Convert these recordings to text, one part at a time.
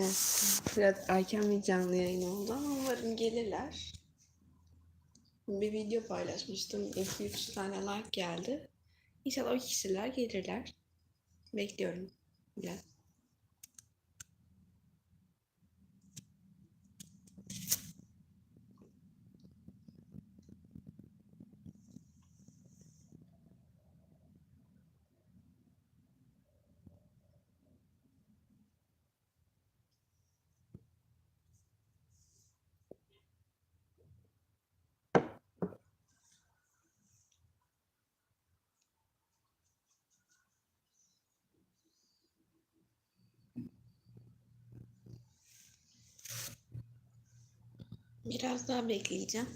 Evet, biraz erken bir canlı yayın oldu ama umarım gelirler. Bir video paylaşmıştım. 2-3 tane like geldi. İnşallah o kişiler gelirler. Bekliyorum biraz. Biraz daha bekleyeceğim.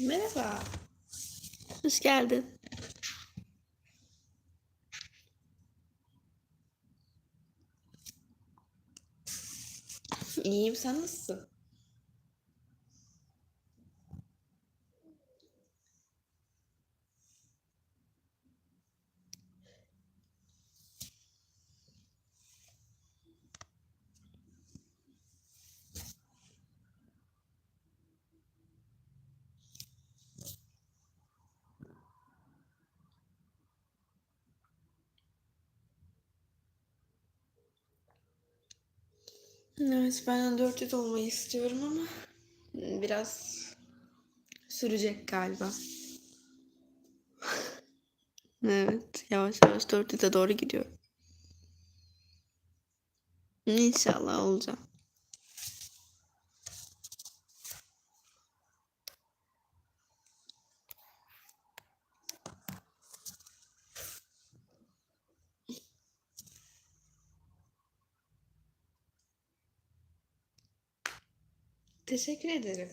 Merhaba. Hoş geldin. İyiyim, sen nasılsın? Evet, ben 400 olmayı istiyorum ama biraz sürecek galiba. Evet, yavaş yavaş 400'e doğru gidiyorum. İnşallah olacağım. Teşekkür ederim.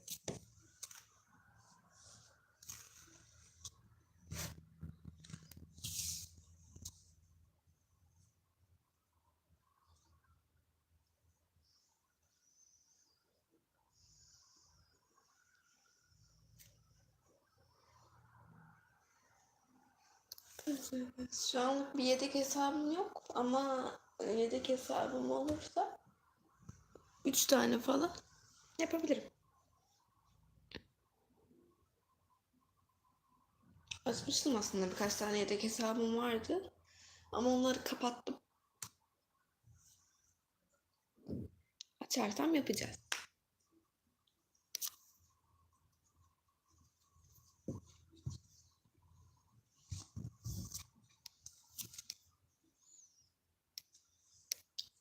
Şu anlık bir yedek hesabım yok ama yedek hesabım olursa 3 tane falan yapabilirim. Açmıştım aslında birkaç tane yedek hesabım vardı ama onları kapattım. Açarsam yapacağız.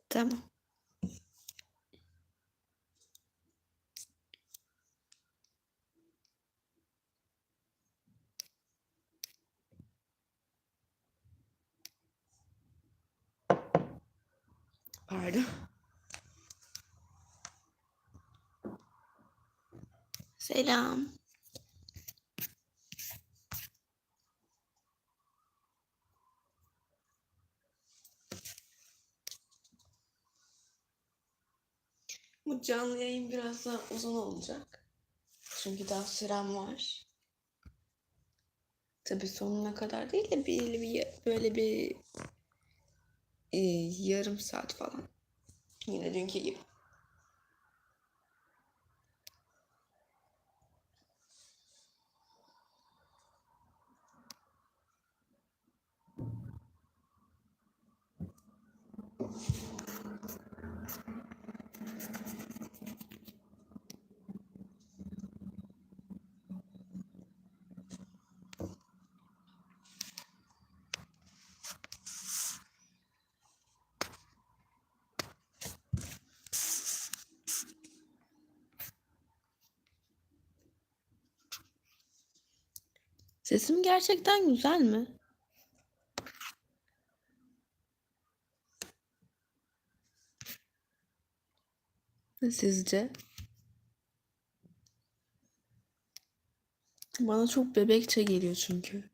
Tamam. Pardon. Selam. Bu canlı yayın biraz daha uzun olacak. Çünkü daha sürem var. Tabii sonuna kadar değil de bir, bir böyle bir e, yarım saat falan. Yine dünkü gibi. Sesim gerçekten güzel mi? Sizce? Bana çok bebekçe geliyor çünkü.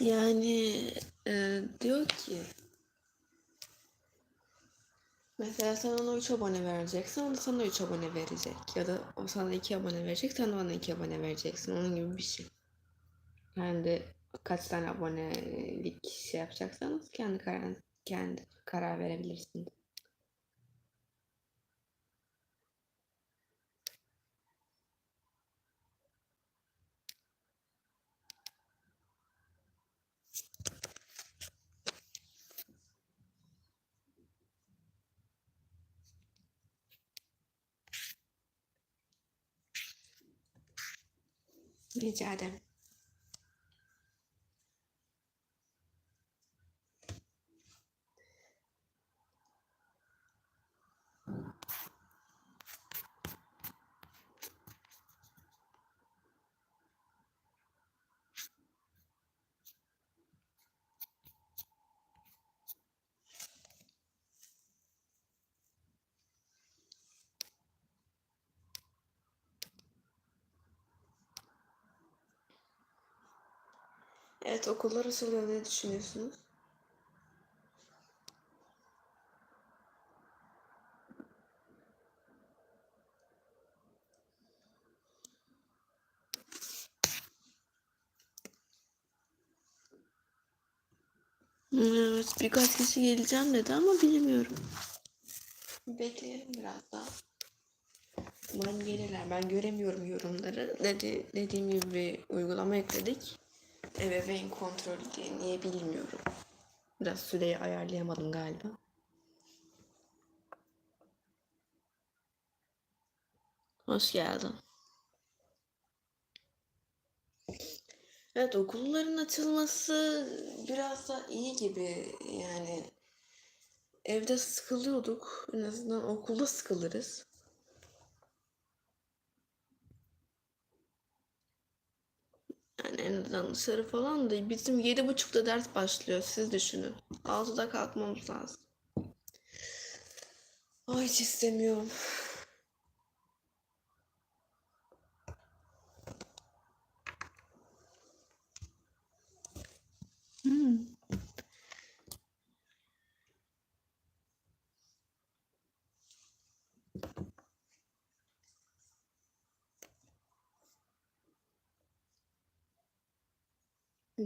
Yani e, diyor ki mesela sen ona 3 abone vereceksin, o da sana 3 abone verecek. Ya da o sana 2 abone verecek, sen de ona 2 abone vereceksin. Onun gibi bir şey. Kendi kaç tane abonelik şey yapacaksanız kendi karar, kendi karar verebilirsiniz. Rica ederim. Evet okullar açılıyor ne düşünüyorsunuz? Evet birkaç kişi geleceğim dedi ama bilmiyorum. Bekleyelim biraz daha. Umarım gelirler. Ben göremiyorum yorumları. Dedi, dediğim gibi bir uygulama ekledik. Ebeveyn kontrolü diye. Niye bilmiyorum. Biraz süreyi ayarlayamadım galiba. Hoş geldin. Evet okulların açılması biraz da iyi gibi yani evde sıkılıyorduk en azından okulda sıkılırız. Yani en azından dışarı falan da bizim yedi buçukta ders başlıyor siz düşünün. Altıda kalkmamız lazım. Ay hiç istemiyorum. Hmm.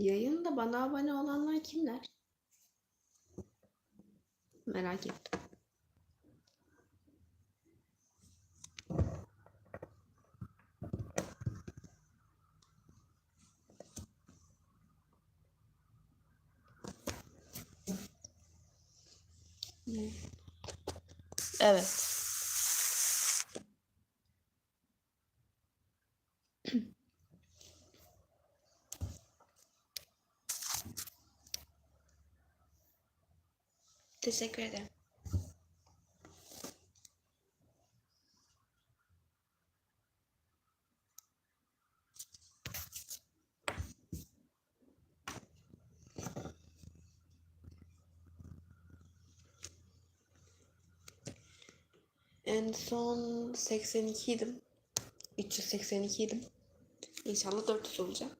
Yayında bana abone olanlar kimler? Merak ettim. Evet. Teşekkür ederim. En son 82 idim. 382 idim. İnşallah 400 olacağım.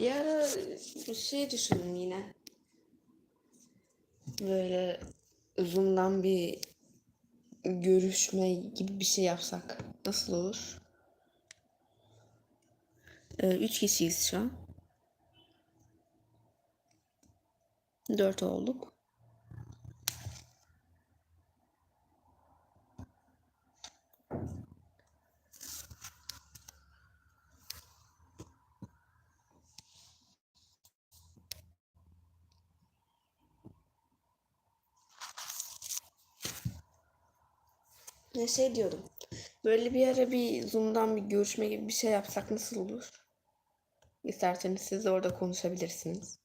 Bir ara şey düşündüm yine. Böyle Zoom'dan bir görüşme gibi bir şey yapsak nasıl olur? Ee, üç kişiyiz şu an. Dört olduk. Ne şey diyordum. Böyle bir ara bir Zoom'dan bir görüşme gibi bir şey yapsak nasıl olur? İsterseniz siz de orada konuşabilirsiniz.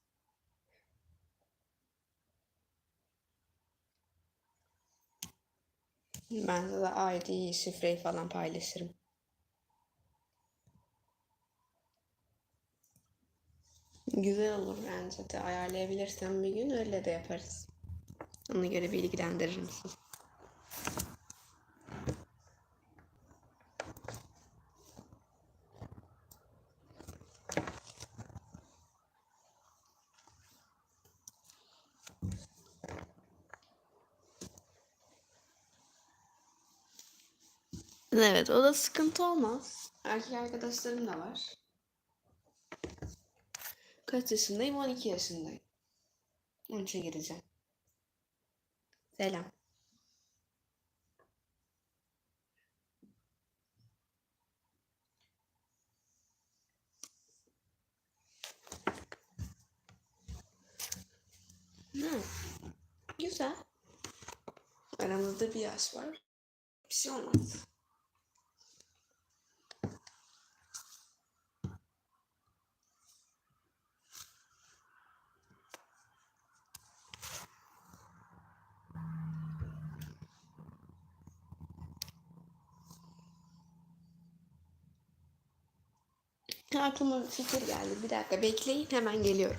Ben de ID, şifreyi falan paylaşırım. Güzel olur bence de. Ayarlayabilirsem bir gün öyle de yaparız. Ona göre bilgilendiririm sizi. Evet, o da sıkıntı olmaz. Erkek arkadaşlarım da var. Kaç yaşındayım? 12 yaşındayım. 13'e gireceğim. Selam. Hı. Güzel. Aramızda bir yaş var. Bir şey olmaz. Aklıma fikir geldi. Bir dakika bekleyin hemen geliyorum.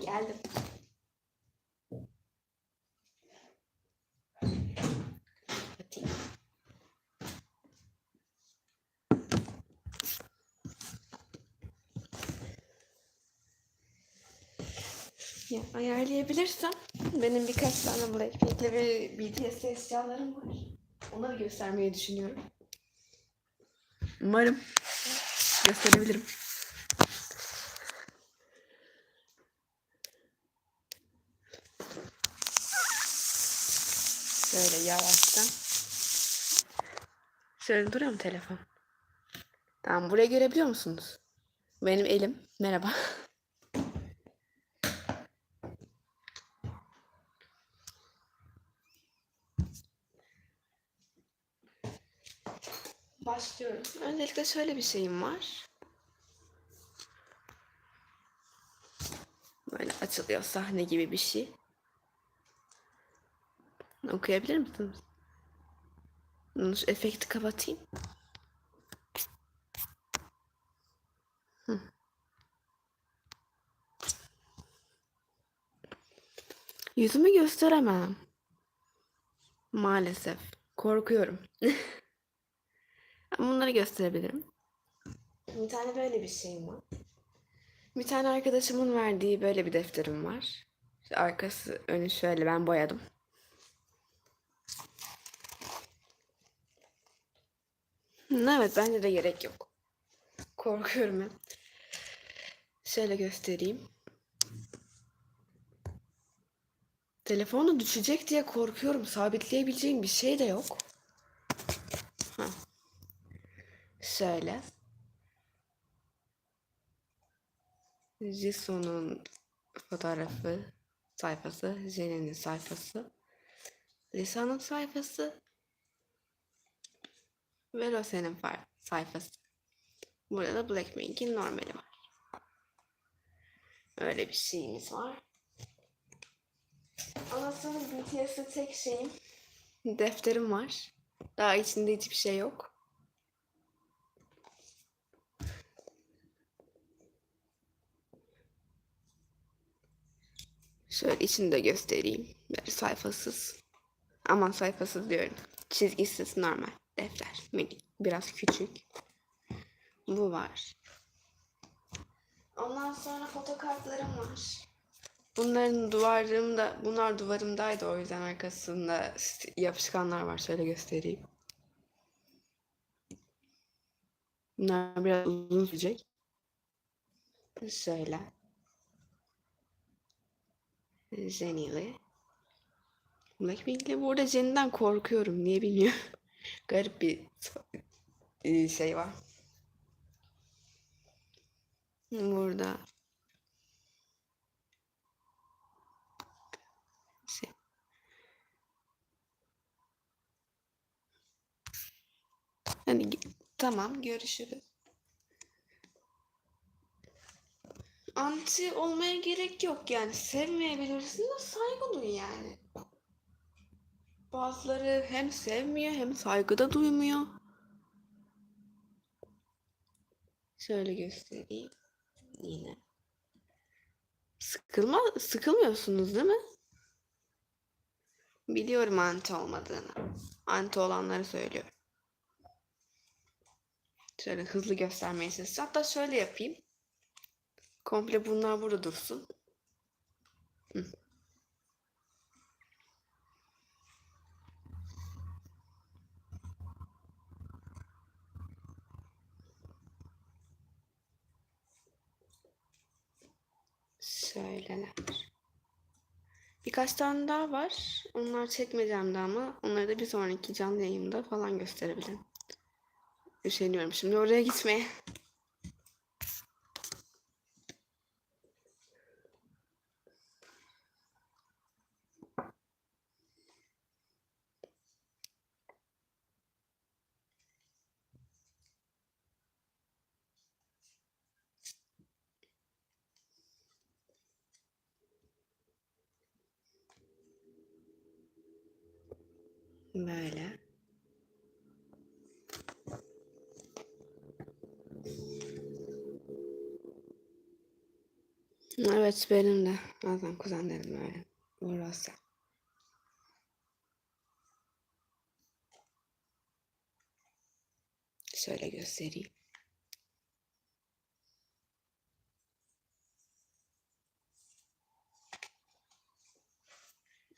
Geldim. Ya ayarlayabilirsem benim birkaç tane Blackpink'le bir BTS eşyalarım var. Onları göstermeyi düşünüyorum. Umarım gösterebilirim. Şöyle yavaştan. Şöyle duruyor mu telefon? Tamam burayı görebiliyor musunuz? Benim elim. Merhaba. Öncelikle şöyle bir şeyim var. Böyle açılıyor sahne gibi bir şey. Okuyabilir misiniz? Şu efekti kapatayım. Hı. Yüzümü gösteremem. Maalesef. Korkuyorum. Bunları gösterebilirim. Bir tane böyle bir şeyim var. Bir tane arkadaşımın verdiği böyle bir defterim var. İşte arkası önü şöyle ben boyadım. Evet bence de gerek yok. Korkuyorum hep. Şöyle göstereyim. Telefonu düşecek diye korkuyorum. Sabitleyebileceğim bir şey de yok. Heh. Şöyle. Jisoo'nun fotoğrafı sayfası, Jen'in sayfası, Lisa'nın sayfası ve Rose'nin sayfası. Burada da Blackpink'in normali var. Öyle bir şeyimiz var. Anlatsanız BTS'de tek şeyim defterim var. Daha içinde hiçbir şey yok. Şöyle içini de göstereyim. Böyle sayfasız. Aman sayfasız diyorum. Çizgisiz normal defter. Minik. Biraz küçük. Bu var. Ondan sonra fotokartlarım var. Bunların duvarımda, bunlar duvarımdaydı o yüzden arkasında yapışkanlar var. Şöyle göstereyim. Bunlar biraz uzun sürecek. Şöyle. Jenny'li. Blackpink'le burada Jenny'den korkuyorum. Niye bilmiyorum. Garip bir e, şey var. Burada şey. Ge- tamam görüşürüz. Anti olmaya gerek yok yani. Sevmeyebilirsin de saygı duy yani. Bazıları hem sevmiyor hem saygı da duymuyor. Şöyle göstereyim. Yine. Sıkılma, sıkılmıyorsunuz değil mi? Biliyorum anti olmadığını. Anti olanları söylüyorum. Şöyle hızlı göstermeye çalışacağım. Hatta şöyle yapayım. Komple bunlar burada dursun. Hı. Şöyleler. Birkaç tane daha var. Onlar çekmeyeceğimde ama onları da bir sonraki canlı yayında falan gösterebilirim. Üşeniyorum şimdi oraya gitmeye. Böyle. Evet benim de. Bazen kuzenlerim öyle. Burası. Şöyle göstereyim.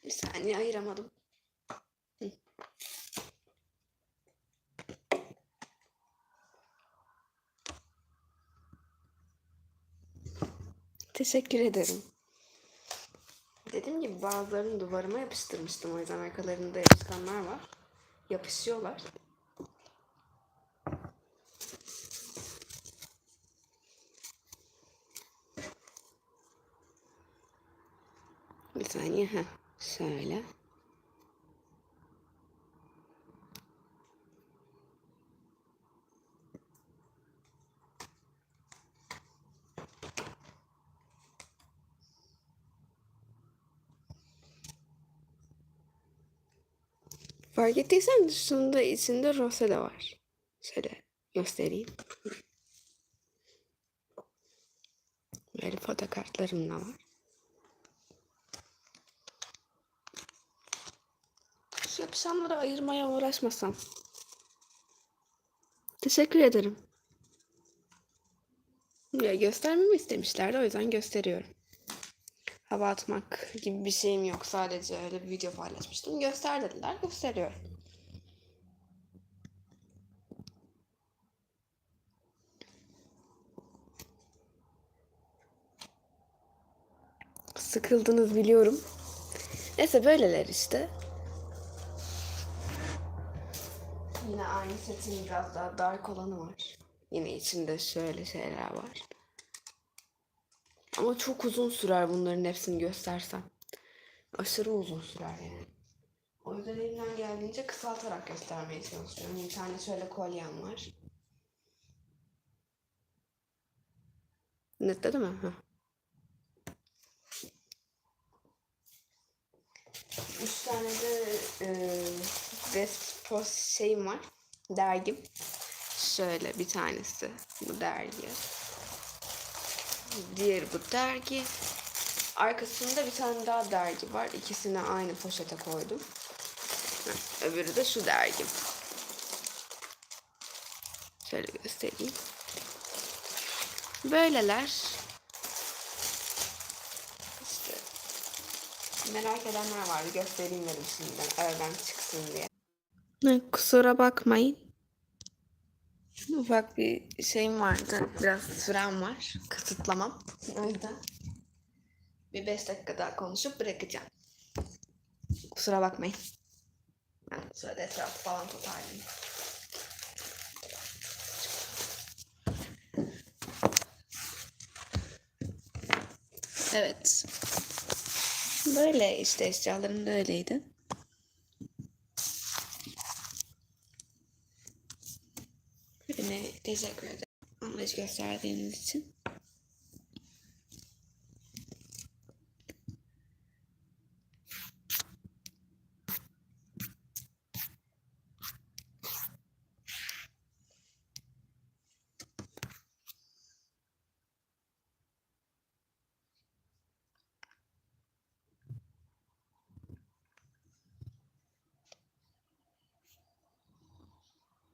Bir saniye ayıramadım. Teşekkür ederim. Dediğim gibi bazılarını duvarıma yapıştırmıştım. O yüzden arkalarında yapışkanlar var. Yapışıyorlar. Bir saniye. Heh. Şöyle. Fark ettiysen dışında içinde rose de var. Şöyle göstereyim. Böyle fotokartlarım da var. Şu yapışanları ayırmaya uğraşmasam. Teşekkür ederim. Ya göstermemi istemişlerdi o yüzden gösteriyorum. Hava gibi bir şeyim yok. Sadece öyle bir video paylaşmıştım. Göster dediler. Gösteriyorum. Sıkıldınız biliyorum. Neyse böyleler işte. Yine aynı setin biraz daha dark olanı var. Yine içinde şöyle şeyler var. Ama çok uzun sürer bunların hepsini göstersem. Aşırı uzun sürer yani. O yüzden elimden geldiğince kısaltarak göstermeye çalışıyorum. Bir tane şöyle kolyem var. Netledi mi? Üç tane de e, best post şeyim var. Dergim. Şöyle bir tanesi bu dergi. Diğeri bu dergi. Arkasında bir tane daha dergi var. İkisini aynı poşete koydum. Öbürü de şu dergim. Şöyle göstereyim. Böyleler. İşte merak edenler vardı. Göstereyim dedim şimdiden. Aradan çıksın diye. Kusura bakmayın. Ufak bir şeyim vardı. Biraz sürem var. Kısıtlamam. O yüzden bir beş dakika daha konuşup bırakacağım. Kusura bakmayın. Ben şöyle etrafı falan toparlayayım. Evet. Böyle işte eşyalarım da öyleydi. Yine teşekkür ederim. Anlayış gösterdiğiniz için.